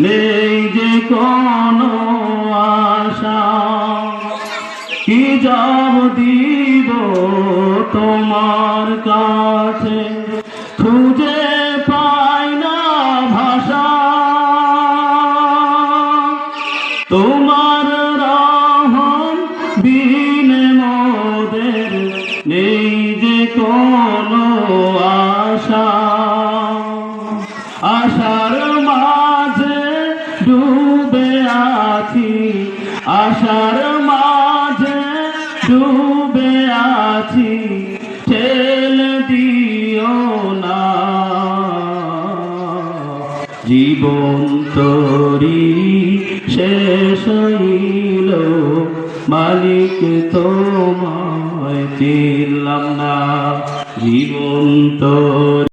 নেই যে কোনো আশা। কি যাব দিব তোমার কাছে? খুঁজে পাই না ভাষা। তোমার রহম বিনে মোদের নেই যে কোনো আশা আশার মাঝে ডুবে আছি, আশার মাঝে ডুবে আছি, ঠেলে দিও না। জীবন তরি শেষ হইল, মালিক তোমায় চিনলাম না। জীবন তোর